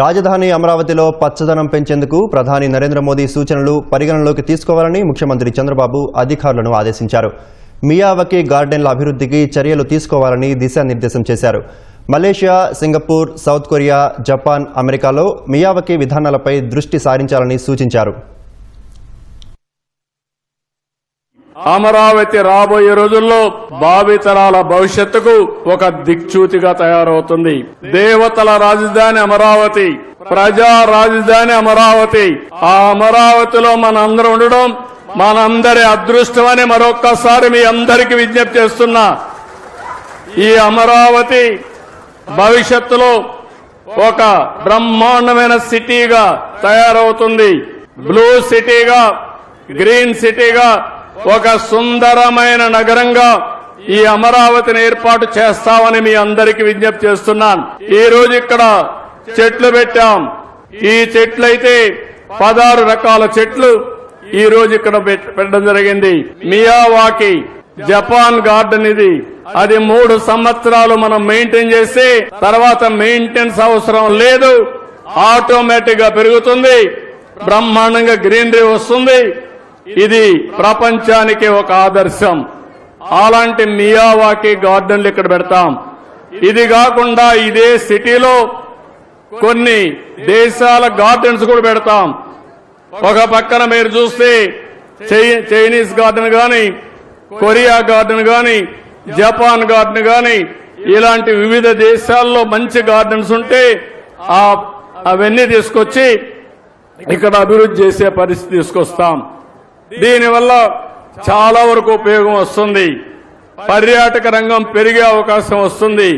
రాజధాని అమరావతిలో పచ్చదనం పెంచేందుకు ప్రధాని నరేంద్ర మోదీ సూచనలు పరిగణనలోకి తీసుకోవాలని ముఖ్యమంత్రి చంద్రబాబు అధికారులను ఆదేశించారు. మియావకి గార్డెన్ల అభివృద్ధికి చర్యలు తీసుకోవాలని దిశానిర్దేశం చేశారు. Malaysia Singapore South Korea Japan అమెరికాలో మియావకి విధానాలపై దృష్టి సారించాలని సూచించారు. అమరావతి రాబోయే రోజుల్లో భావితరాల భవిష్యత్తుకు ఒక దిక్చూతిగా తయారవుతుంది. దేవతల రాజధాని అమరావతి ప్రజా రాజధాని అమరావతి. ఆ అమరావతిలో మనందరం ఉండడం మనందరి అదృష్టమని మరొక్కసారి మీ అందరికీ విజ్ఞప్తి చేస్తున్నా. ఈ అమరావతి భవిష్యత్తులో ఒక బ్రహ్మాండమైన సిటీగా తయారవుతుంది. బ్లూ సిటీగా గ్రీన్ సిటీగా ఒక సుందరమైన నగరంగా ఈ అమరావతిని ఏర్పాటు చేస్తామని మీ అందరికీ విజ్ఞప్తి చేస్తున్నాను. ఈ రోజు ఇక్కడ చెట్లు పెట్టాం. ఈ చెట్లు అయితే పదహారు రకాల చెట్లు ఈ రోజు ఇక్కడ పెట్టడం జరిగింది. మియావాకి జపాన్ గార్డెన్ ఇది. అది మూడు సంవత్సరాలు మనం మెయింటైన్ చేస్తే తర్వాత మెయింటెనెన్స్ అవసరం లేదు. ఆటోమేటిక్గా పెరుగుతుంది. బ్రహ్మాండంగా గ్రీనరీ వస్తుంది. ఇది ప్రపంచానికి ఒక ఆదర్శం. అలాంటి మియావాకి గార్డెన్లు ఇక్కడ పెడతాం. ఇది కాకుండా ఇదే సిటీలో కొన్ని దేశాల గార్డెన్స్ కూడా పెడతాం. ఒక పక్కన మీరు చూస్తే చై- చైనీస్ గార్డెన్ గాని కొరియా గార్డెన్ గాని జపాన్ గార్డెన్ గాని ఇలాంటి వివిధ దేశాల్లో మంచి గార్డెన్స్ ఉంటే అవన్నీ తీసుకొచ్చి ఇక్కడ అభివృద్ధి చేసే పరిస్థితి తీసుకొస్తాం. దీనివల్ల చాలా వరకు ఉపయోగం వస్తుంది. పర్యాటక రంగం పెరిగే అవకాశం వస్తుంది.